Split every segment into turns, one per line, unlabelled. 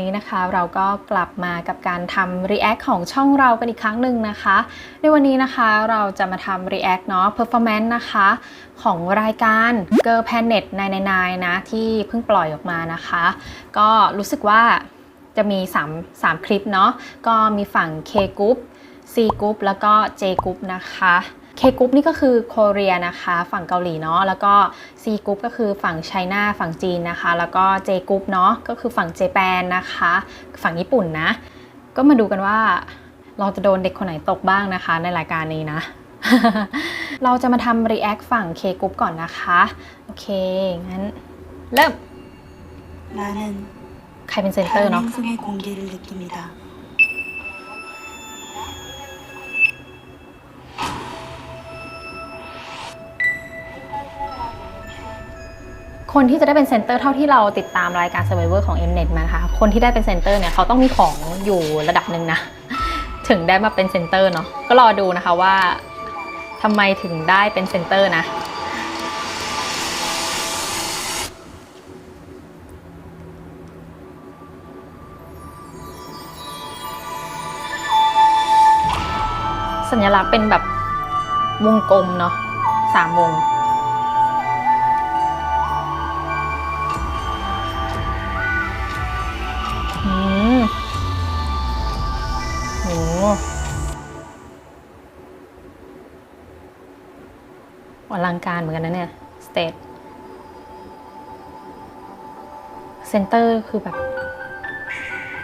นี้นะคะ เราก็กลับมากับการทำ React ของช่องเรากันอีกครั้งหนึ่งนะคะ ในวันนี้นะคะเราจะมาทำ React เนาะ Performance นะคะ ของรายการ Girl Planet 999 นะ ที่เพิ่งปล่อยออกมานะคะ ก็รู้สึกว่าจะมี 3 3 คลิปเนาะ ก็มีฝั่ง K Group C Group แล้วก็ J Group นะคะ K Group นี่ก็คือเกาหลีนะคะ ฝั่งเกาหลีเนาะแล้วก็ C Group ก็คือฝั่งไชน่าฝั่งจีนนะคะ แล้วก็ J Group เนาะก็คือฝั่งเจแปนนะคะ ฝั่งญี่ปุ่นนะ ก็มาดูกันว่าเราจะโดนเด็กคนไหนตกบ้างนะคะ ในรายการนี้นะ เราจะมาทำรีแอคฝั่ง K Group ก่อนนะคะ โอเค งั้น เริ่ม ใครเป็นเซนเตอร์เนาะ คนที่จะได้เป็นเซนเตอร์เท่าที่เราติดตามรายการ Survivor ของ Mnet มานะคะคนที่ได้เป็นเซนเตอร์เนี่ยเขาต้องมีของอยู่ระดับหนึ่งนะ ถึงได้มาเป็นเซนเตอร์เนาะก็รอดูนะคะว่าทำไมถึงได้เป็นเซนเตอร์นะสัญลักษณ์เป็นแบบวงกลมเนาะสามวง อลังการเหมือนกันนะเนี่ยสเตทเซนเตอร์คือแบบ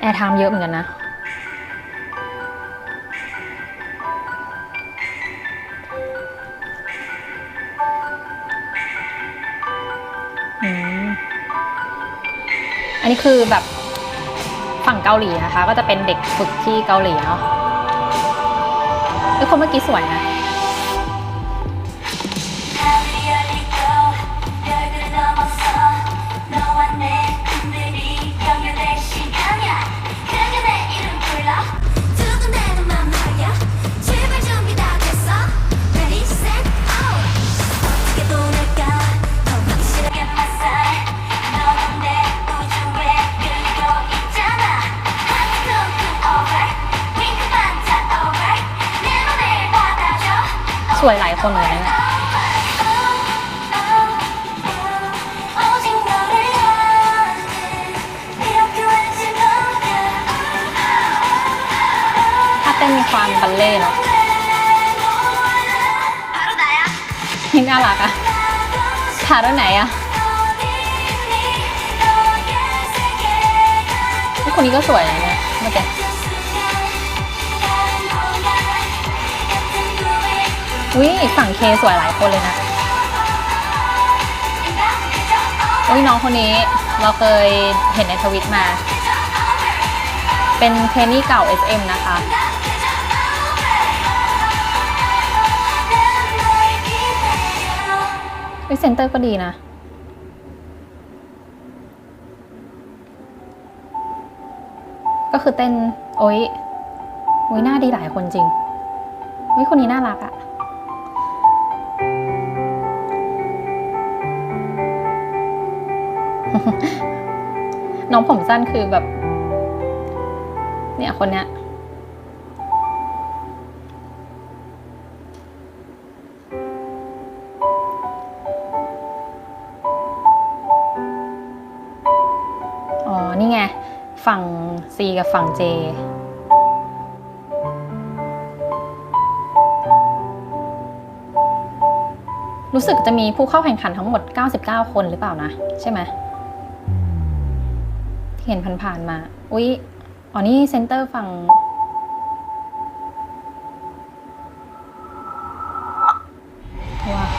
แอร์ไทม์เยอะเหมือนกันนะ อันนี้คือแบบ ฝั่งเกาหลีนะคะ ก็จะเป็นเด็กฝึกที่เกาหลีเนาะไอ้คนเมื่อกี้สวยนะ วยหลายคนเลยนะเนี่ยถ้าเต้นมีความบัลเล่เนาะนี่น่ารักอะผ่ายตรงไหนอะคนนี้ก็สวยนะเนี่ยมาเจ๊ อุ้ยฝั่งเคสวยหลายคนเลยนะอุ้ยน้องคนนี้เราเคยเห็นในทวิตมา เป็นเทนนี่เก่า SM นะคะวิเซนเตอร์ก็ดีนะ ก็คือเต้น โอ๊ยโอ๊ยหน้าดีหลายคนจริงวิคนนี้น่ารักอะ น้องผมสั้นคือแบบ เนี่ยคนเนี้ยอ๋อ นี่ไง ฝั่ง C กับฝั่ง J รู้สึกจะมีผู้เข้าแข่งขันทั้งหมด 99 คนหรือเปล่านะ ใช่ไหม เห็นผ่านๆมา อุ๊ย อ๋อ นี่เซนเตอร์ฝั่ง ว้าว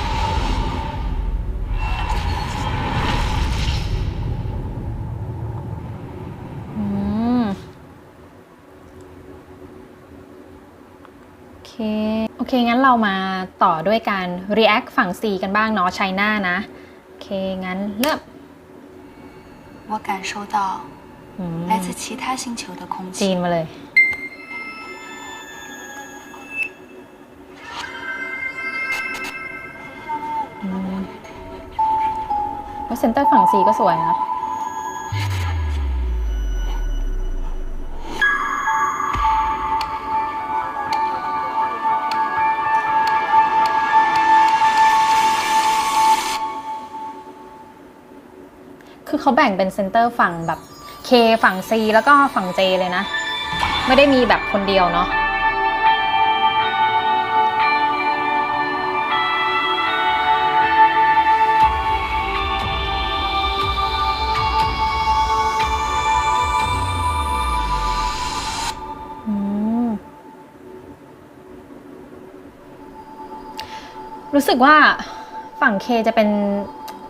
อืม โอเค โอเค งั้นเรามาต่อด้วยการ react ฝั่ง C กันบ้างเนาะ China นะ โอเค งั้นเริ่ม
我感受到
อืม
来自其他星球的空
จีน气。มาเลย อืมแล้เซ็นเตอร์ฝั่งสีก็สวยนะ คือเขาแบ่งเป็นเซ็นเตอร์ฝั่งแบบ K ฝั่ง C แล้วก็ฝั่ง J เลยนะ ไม่ได้มีแบบคนเดียวเนาะอืมรู้สึกว่าฝั่ง K จะเป็น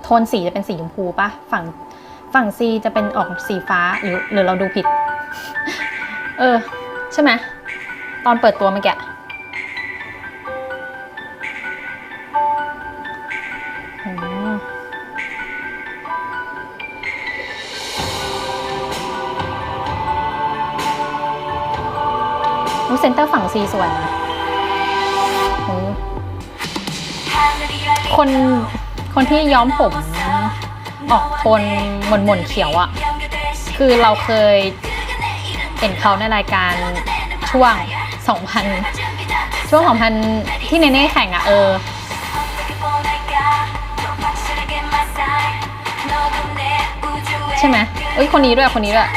โทนสีจะเป็นสีชมพูปะฝั่ง ฝั่ง C จะเป็นออกสีฟ้าหรือหรือเราดูผิด เออ ใช่ไหมตอนเปิดตัวเมื่อกี้อ๋อรู้เซนเตอร์ฝั่ง C สวนะคนคนที่ย้อมผม ออกโทนหม่นหม่นๆเขียวอะคือเราเคยเห็นเขาในรายการช่วง 2000 ช่วง 2000 ที่เนเน่แข่งอะเออ ใช่ไหมเอ้ยคนนี้ด้วยคนนี้ด้วย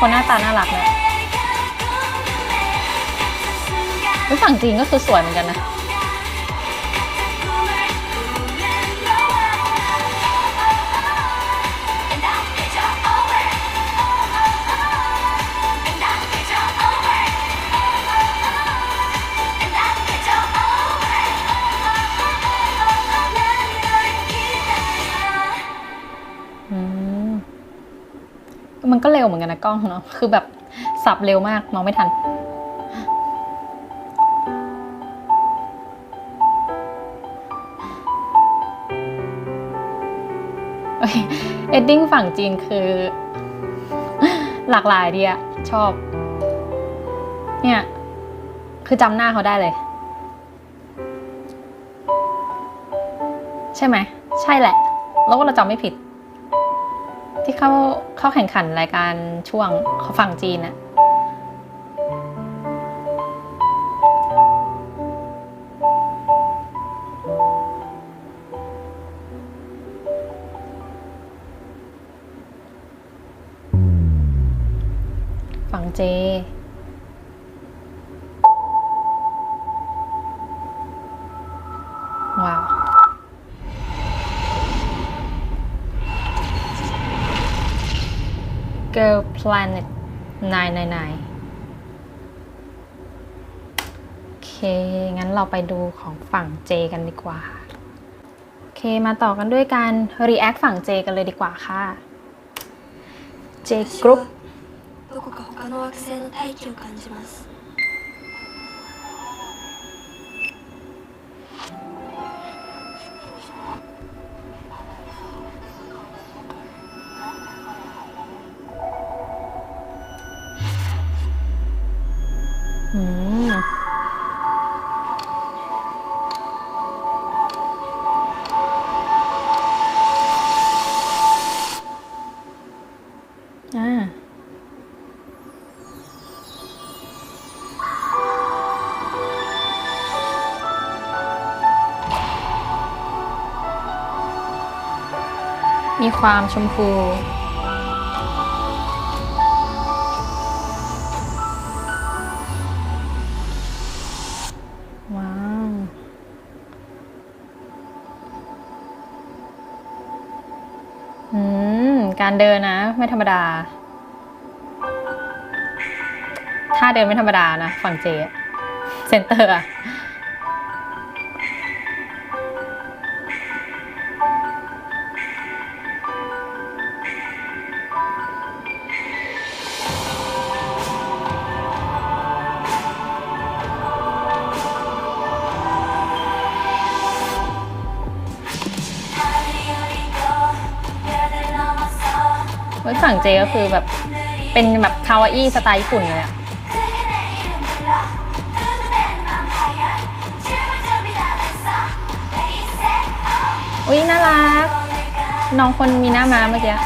คนหน้าตาน่ารักนะเฮ้ยฝั่งจีนก็คือสวยเหมือนกันนะ ก็เร็วเหมือนกันนะกล้องเนาะคือแบบสับเร็วมากมองไม่ทันเอ้ยเอดดิ้งฝั่งจีนคือ หลากหลายดีอะชอบ เนี่ย คือจำหน้าเขาได้เลย ใช่ไหม ใช่แหละ แล้วว่าเราจำไม่ผิด ที่เข้า เข้าแข่งขันรายการช่วงฝั่งจีนอะฝั่งเจ Girl Planet 999โอเค งั้นเราไปดูของฝั่ง J กันดีกว่า โอเค มาต่อกันด้วยการ react ฝั่ง J กันเลยดีกว่าค่ะ J Group
どこか他の惑星の大気を感じます
มีความชมพู ว้าว อืม การเดินนะ ไม่ธรรมดาท่าเดินไม่ธรรมดานะ ฝั่งเจ เซนเตอร์อะ เว้ฝั่งเจก็คือแบบเป็นแบบคาวาอี้สไตล์ญี่ปุ่นเลยอะอุ้ยน่ารัก น้องคนมีหน้าม้าเมื่อกี้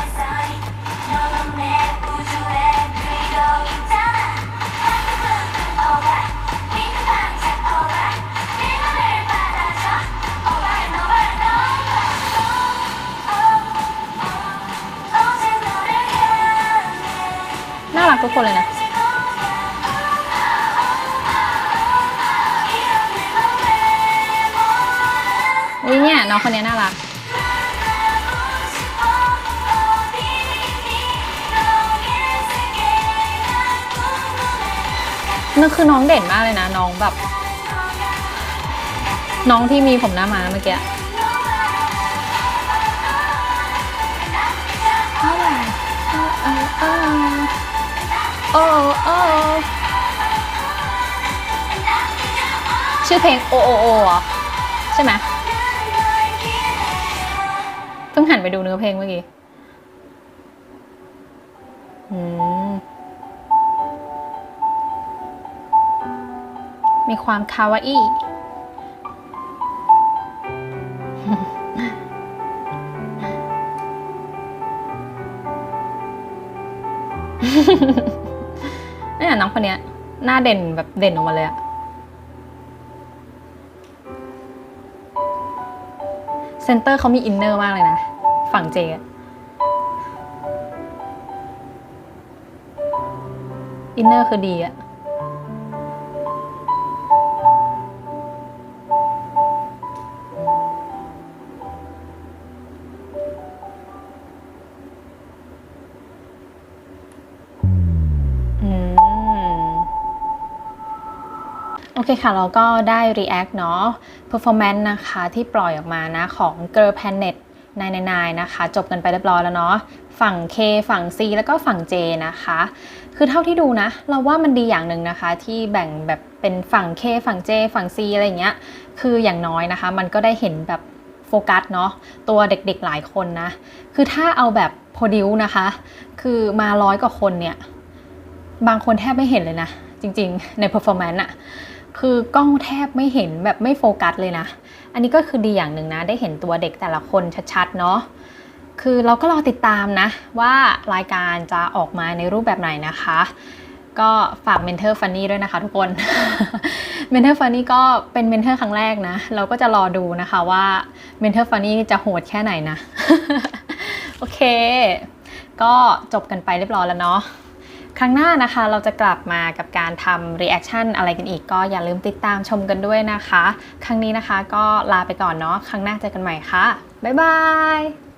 ทุกคนเลยนะอุ้ยเนี่ยน้องคนนี้น่ารักนั่นคือน้องเด่นมากเลยนะ น้องแบบ น้องที่มีผมหน้ามาเมื่อกี้ โอ้โอ้ชื่อเพลงโอโอโอใช่ไหมเพิ่งหันไปดูเนื้อเพลงเมื่อกี้มีความคาวาอี้เนี่ย น้องคนเนี้ย หน้าเด่นแบบเด่นออกมาเลยอะเซนเตอร์เขามีอินเนอร์มากเลยนะ ฝั่งเจอะอินเนอร์คือดีอะ เคค่ะ เราก็ได้ React เนาะ Performance นะคะที่ปล่อยออกมานะ ของ Girl Planet 999นะคะ จบกันไปเรียบร้อยแล้วเนาะ ฝั่ง K ฝั่ง C แล้วก็ฝั่ง J นะคะ คือเท่าที่ดูนะ เราว่ามันดีอย่างหนึ่งนะคะ ที่แบ่งแบบเป็นฝั่ง K ฝั่ง J ฝั่ง C อะไรอย่างเงี้ย คืออย่างน้อยนะคะ มันก็ได้เห็นแบบโฟกัสเนาะ ตัวเด็กๆหลายคนนะ คือถ้าเอาแบบโปรดิวนะคะ คือมาร้อยกว่าคนเนี่ย บางคนแทบไม่เห็นเลยนะ จริงๆ ใน performance อะ คือกล้องแทบไม่เห็นแบบไม่โฟกัสเลยนะ อันนี้ก็คือดีอย่างหนึ่งนะ ได้เห็นตัวเด็กแต่ละคนชัดๆเนาะคือเราก็รอติดตามนะ ว่ารายการจะออกมาในรูปแบบไหนนะคะ ก็ฝาก Mentor Funny ด้วยนะคะทุกคน Mentor Funny ก็เป็นเมนเทอร์ครั้งแรกนะ เราก็จะรอดูนะคะว่า Mentor Funny จะโหดแค่ไหนนะ โอเค ก็จบกันไปเรียบร้อยแล้วเนาะ ครั้งหน้านะคะเราจะกลับมากับการทำ reaction อะไรกันอีกก็อย่าลืมติดตามชมกันด้วยนะคะ ครั้งนี้นะคะก็ลาไปก่อนเนาะครั้งหน้าเจอกันใหม่ค่ะ บ๊ายบาย